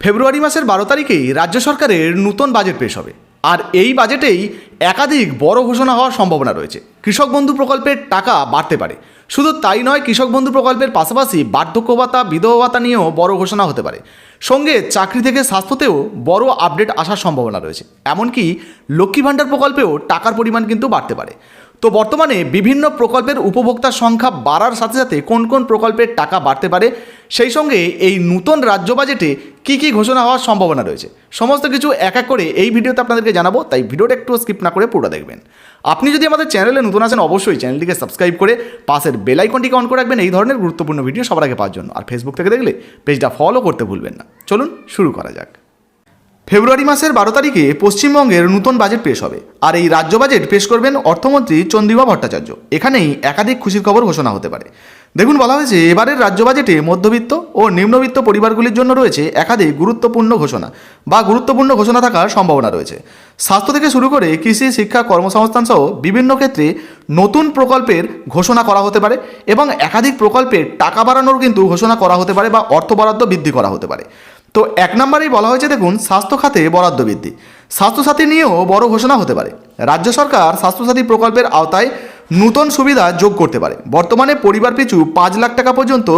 ফেব্রুয়ারি মাসের বারো তারিখেই রাজ্য সরকারের নতুন বাজেট পেশ হবে। আর এই বাজেটেই একাধিক বড় ঘোষণা হওয়ার সম্ভাবনা রয়েছে। কৃষক বন্ধু প্রকল্পের টাকা বাড়তে পারে। শুধু তাই নয়, কৃষক বন্ধু প্রকল্পের পাশাপাশি বার্ধক্য ভাতা, বিধবা ভাতা নিয়েও বড় ঘোষণা হতে পারে। সঙ্গে চাকরি থেকে স্বাস্থ্যতেও বড় আপডেট আসার সম্ভাবনা রয়েছে। এমনকি লক্ষ্মী ভাণ্ডার প্রকল্পেও টাকার পরিমাণ কিন্তু বাড়তে পারে। তো বর্তমানে বিভিন্ন প্রকল্পের উপভোক্তার সংখ্যা বাড়ার সাথে সাথে কোন কোন প্রকল্পের টাকা বাড়তে পারে, সেই সঙ্গে এই নতুন রাজ্য বাজেটে কী কী ঘোষণা হওয়ার সম্ভাবনা রয়েছে, সমস্ত কিছু এক এক করে এই ভিডিওতে আপনাদেরকে জানাব, তাই ভিডিওটা একটু স্কিপ না করে পুরো দেখবেন। আপনি যদি আমাদের চ্যানেলে নতুন আছেন, অবশ্যই চ্যানেলটিকে সাবস্ক্রাইব করে পাশের বেল আইকনটিকে অন করে রাখবেন, এই ধরনের গুরুত্বপূর্ণ ভিডিও সবার আগে পাওয়ার জন্য। আর ফেসবুক থেকে দেখলে পেজটা ফলো করতে ভুলবেন না। চলুন শুরু করা যাক। ফেব্রুয়ারি মাসের বারো তারিখে পশ্চিমবঙ্গের নতুন বাজেট পেশ হবে। আর এই রাজ্য বাজেট পেশ করবেন অর্থমন্ত্রী চন্দ্রিমা ভট্টাচার্য। এখানেই একাধিক খুশির খবর ঘোষণা হতে পারে। দেখুন, বলা হয়েছে, এবারের রাজ্য বাজেটে মধ্যবিত্ত ও নিম্নবিত্ত পরিবারগুলির জন্য রয়েছে একাধিক গুরুত্বপূর্ণ ঘোষণা বা গুরুত্বপূর্ণ ঘোষণা থাকার সম্ভাবনা রয়েছে। স্বাস্থ্য থেকে শুরু করে কৃষি, শিক্ষা, কর্মসংস্থান সহ বিভিন্ন ক্ষেত্রে নতুন প্রকল্পের ঘোষণা করা হতে পারে এবং একাধিক প্রকল্পের টাকা বাড়ানোর কিন্তু ঘোষণা করা হতে পারে বা অর্থ বরাদ্দ বৃদ্ধি করা হতে পারে। তো এক নম্বরেই বলা হয়েছে, দেখুন, স্বাস্থ্য খাতে বরাদ্দ বৃদ্ধি। স্বাস্থ্যসাথী নিয়েও বড় ঘোষণা হতে পারে। রাজ্য সরকার স্বাস্থ্যসাথী প্রকল্পের আওতায় নূতন সুবিধা যোগ করতে পারে। বর্তমানে পরিবার পিছু পাঁচ লাখ টাকা পর্যন্ত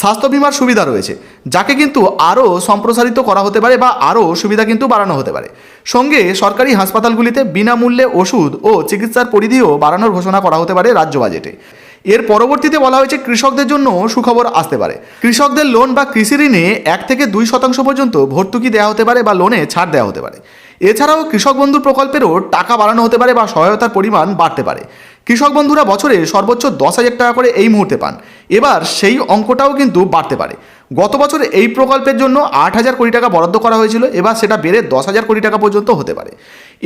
স্বাস্থ্য বিমার সুবিধা রয়েছে, যাকে কিন্তু আরও সম্প্রসারিত করা হতে পারে বা আরও সুবিধা কিন্তু বাড়ানো হতে পারে। সঙ্গে সরকারি হাসপাতালগুলিতে বিনামূল্যে ওষুধ ও চিকিৎসার পরিধিও বাড়ানোর ঘোষণা করা হতে পারে রাজ্য বাজেটে। এর পরবর্তীতে বলা হয়েছে কৃষকদের জন্য সুখবর আসতে পারে। কৃষকদের লোন বা কৃষি ঋণে এক থেকে দুই শতাংশ পর্যন্ত ভর্তুকি দেওয়া হতে পারে বা লোনে ছাড় দেওয়া হতে পারে। এছাড়াও কৃষক বন্ধু প্রকল্পেরও টাকা বাড়ানো হতে পারে বা সহায়তার পরিমাণ বাড়তে পারে। কৃষক বন্ধুরা বছরে সর্বোচ্চ দশ হাজার টাকা করে এই মুহূর্তে পান। এবার সেই অঙ্কটাও কিন্তু বাড়তে পারে। গত বছর এই প্রকল্পের জন্য আট হাজার কোটি টাকা বরাদ্দ করা হয়েছিল, এবার সেটা বেড়ে দশ হাজার কোটি টাকা পর্যন্ত হতে পারে।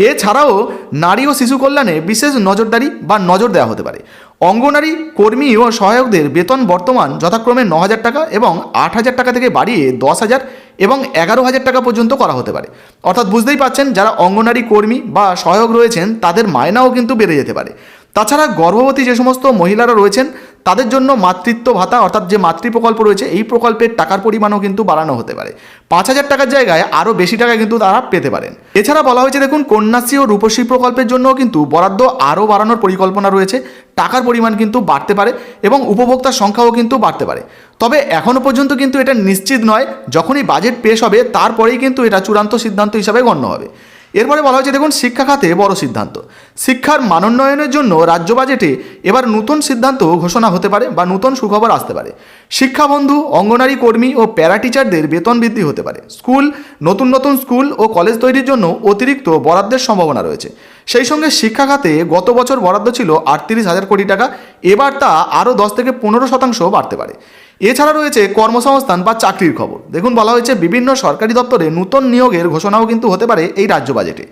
এছাড়াও নারী ও শিশু কল্যাণে বিশেষ নজরদারি বা নজর দেওয়া হতে পারে। অঙ্গনারী, কর্মী ও সহায়কদের বেতন বর্তমান যথাক্রমে ন হাজার টাকা এবং আট হাজার টাকা থেকে বাড়িয়ে দশ হাজার এবং এগারো হাজার টাকা পর্যন্ত করা হতে পারে। অর্থাৎ বুঝতেই পাচ্ছেন যারা অঙ্গনারী, কর্মী বা সহায়ক রয়েছেন, তাদের মায়নাও কিন্তু বেড়ে যেতে পারে। তাছাড়া গর্ভবতী যে সমস্ত মহিলারা রয়েছেন, তাদের জন্য মাতৃত্ব ভাতা অর্থাৎ যে মাতৃ প্রকল্প রয়েছে, এই প্রকল্পের টাকার পরিমাণও কিন্তু বাড়ানো হতে পারে। পাঁচ হাজার টাকার জায়গায় আরও বেশি টাকা কিন্তু তারা পেতে পারেন। এছাড়া বলা হয়েছে, দেখুন, কন্যাশ্রী ও রূপশ্রী প্রকল্পের জন্যও কিন্তু বরাদ্দ আরও বাড়ানোর পরিকল্পনা রয়েছে। টাকার পরিমাণ কিন্তু বাড়তে পারে এবং উপভোক্তার সংখ্যাও কিন্তু বাড়তে পারে। তবে এখনও পর্যন্ত কিন্তু এটা নিশ্চিত নয়, যখনই বাজেট পেশ হবে, তারপরেই কিন্তু এটা চূড়ান্ত সিদ্ধান্ত হিসাবে গণ্য হবে। এরপরে বলা হয়েছে, দেখুন, শিক্ষা খাতে বড় সিদ্ধান্ত। শিক্ষার মানোন্নয়নের জন্য রাজ্য বাজেটে এবার নতুন সিদ্ধান্ত ঘোষণা হতে পারে বা নতুন সুখবর আসতে পারে। শিক্ষাবন্ধু, অঙ্গনারী কর্মী ও প্যারা টিচারদের বেতন বৃদ্ধি হতে পারে। স্কুল, নতুন নতুন স্কুল ও কলেজ তৈরির জন্য অতিরিক্ত বরাদ্দের সম্ভাবনা রয়েছে। সেই সঙ্গে শিক্ষা খাতে গত বছর বরাদ্দ ছিল আটত্রিশ হাজার কোটি টাকা, এবার তা আরও দশ থেকে পনেরো শতাংশ বাড়তে পারে। এছাড়া রয়েছে কর্মসংস্থান বা চাকরির খবর। দেখুন, বলা হয়েছে বিভিন্ন সরকারি দপ্তরে নতুন নিয়োগের ঘোষণাও কিন্তু হতে পারে এই রাজ্য বাজেটে।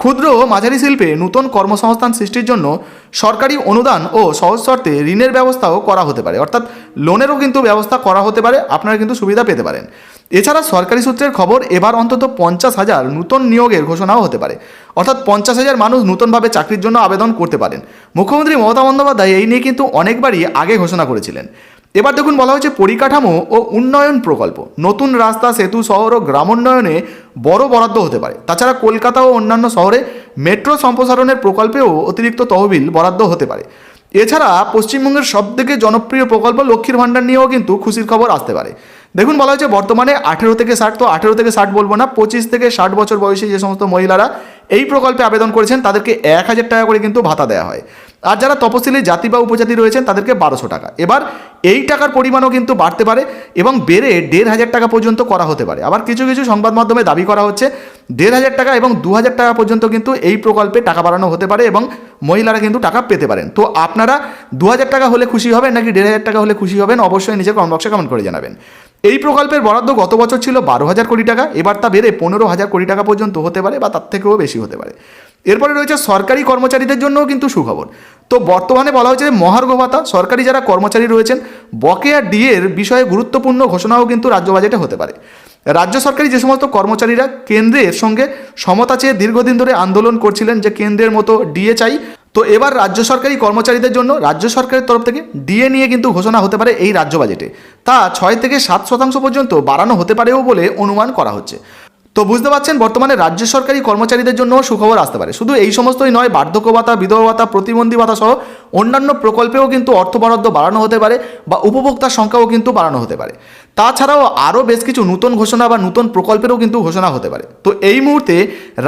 ক্ষুদ্র ও মাঝারি শিল্পে নতুন কর্মসংস্থান সৃষ্টির জন্য সরকারি অনুদান ও সহজ শর্তে ঋণের ব্যবস্থাও করা হতে পারে। অর্থাৎ লোনেরও কিন্তু ব্যবস্থা করা হতে পারে, আপনারা কিন্তু সুবিধা পেতে পারেন। এছাড়া সরকারি সূত্রের খবর, এবার অন্তত পঞ্চাশ হাজার নতুন নিয়োগের ঘোষণাও হতে পারে। অর্থাৎ পঞ্চাশ হাজার মানুষ নতুনভাবে চাকরির জন্য আবেদন করতে পারেন। মুখ্যমন্ত্রী মমতা বন্দ্যোপাধ্যায় এই নিয়ে কিন্তু অনেকবারই আগে ঘোষণা করেছিলেন। এবার দেখুন বলা হয়েছে পরিকাঠামো ও উন্নয়ন প্রকল্প। নতুন রাস্তা, সেতু, শহর ও গ্রামোন্নয়নে বড় বরাদ্দ হতে পারে। তাছাড়া কলকাতা ও অন্যান্য শহরে মেট্রো সম্প্রসারণের প্রকল্পেও অতিরিক্ত তহবিল বরাদ্দ হতে পারে। এছাড়া পশ্চিমবঙ্গের সবথেকে জনপ্রিয় প্রকল্প লক্ষ্মীর ভাণ্ডার নিয়েও কিন্তু খুশির খবর আসতে পারে। দেখুন বলা হয়েছে বর্তমানে আঠেরো থেকে ষাট, তো আঠেরো থেকে ষাট বলব না, পঁচিশ থেকে ষাট বছর বয়সী যে সমস্ত মহিলারা এই প্রকল্পে আবেদন করেছেন, তাদেরকে এক হাজার টাকা করে কিন্তু ভাতা দেওয়া হয়। আর যারা তপশিলি জাতি বা উপজাতি রয়েছেন, তাদেরকে বারোশো টাকা। এবার এই টাকার পরিমাণও কিন্তু বাড়তে পারে এবং বেড়ে দেড় হাজার টাকা পর্যন্ত করা হতে পারে। আবার কিছু কিছু সংবাদ মাধ্যমে দাবি করা হচ্ছে, দেড় হাজার টাকা এবং দু হাজার টাকা পর্যন্ত কিন্তু এই প্রকল্পে টাকা বাড়ানো হতে পারে এবং মহিলারা কিন্তু টাকা পেতে পারেন। তো আপনারা দু হাজার টাকা হলে খুশি হবেন নাকি দেড় হাজার টাকা হলে খুশি হবেন, অবশ্যই নিজের কমেন্ট বক্সে কমেন্ট করে জানাবেন। এই প্রকল্পের বরাদ্দ গত বছর ছিল বারো হাজার কোটি টাকা, এবার তা বেড়ে পনেরো হাজার কোটি টাকা পর্যন্ত হতে পারে বা তার থেকেও বেশি হতে পারে। এরপরে রয়েছে সরকারি কর্মচারীদের জন্যও কিন্তু সুখবর। তো বর্তমানে বলা হয়েছে মহার্ঘ ভাতা, সরকারি যারা কর্মচারী রয়েছেন, বকেয়া ডিএর বিষয়ে গুরুত্বপূর্ণ ঘোষণাও কিন্তু রাজ্য বাজেটে হতে পারে। রাজ্য সরকারি যে সমস্ত কর্মচারীরা কেন্দ্রের সঙ্গে সমতা চেয়ে দীর্ঘদিন ধরে আন্দোলন করছিলেন যে কেন্দ্রের মতো ডিএ চাই, তো এবার রাজ্য সরকারি কর্মচারীদের জন্য রাজ্য সরকারের তরফ থেকে ডিএ নিয়ে কিন্তু ঘোষণা হতে পারে এই রাজ্য বাজেটে। তা ছয় থেকে সাত শতাংশ পর্যন্ত বাড়ানো হতে পারেও বলে অনুমান করা হচ্ছে। তো বুঝতে পারছেন, বর্তমানে রাজ্য সরকারি কর্মচারীদের জন্য সুখবর আসতে পারে। শুধু এই সমস্তই নয়, বার্ধক্য ভাতা, বিধবা ভাতা, প্রতিবন্ধী ভাতা সহ অন্যান্য প্রকল্পেও কিন্তু অর্থ বরাদ্দ বাড়ানো হতে পারে বা উপভোক্তার সংখ্যাও কিন্তু বাড়ানো হতে পারে। তাছাড়াও আরও বেশ কিছু নতুন ঘোষণা বা নতুন প্রকল্পেরও কিন্তু ঘোষণা হতে পারে। তো এই মুহূর্তে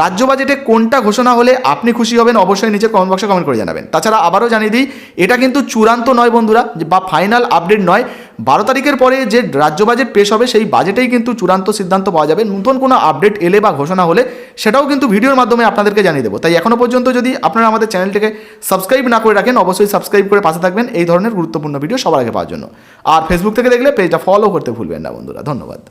রাজ্য বাজেটে কোনটা ঘোষণা হলে আপনি খুশি হবেন অবশ্যই নিচে কমেন্ট বক্সে কমেন্ট করে জানাবেন। তাছাড়া আবারও জানিয়ে দিই, এটা কিন্তু চূড়ান্ত নয় বন্ধুরা, বা ফাইনাল আপডেট নয় বারো তারিখের পরে যে রাজ্য বাজেট পেশ হবে, সেই বাজেটেই কিন্তু চূড়ান্ত সিদ্ধান্ত পাওয়া যাবে। নতুন কোনো আপডেট এলে বা ঘোষণা হলে সেটাও কিন্তু ভিডিওর মাধ্যমে আপনাদেরকে জানিয়ে দেবো। তাই এখনও পর্যন্ত যদি আপনারা আমাদের চ্যানেলটিকে সাবস্ক্রাইব না করে রাখেন, অবশ্যই সাবস্ক্রাইব করে পাশে থাকবেন এই ধরনের গুরুত্বপূর্ণ ভিডিও সবার আগে পাওয়ার জন্য। আর ফেসবুক থেকে দেখলে পেজটা ফলো করতে ভুলবেন না বন্ধুরা। ধন্যবাদ।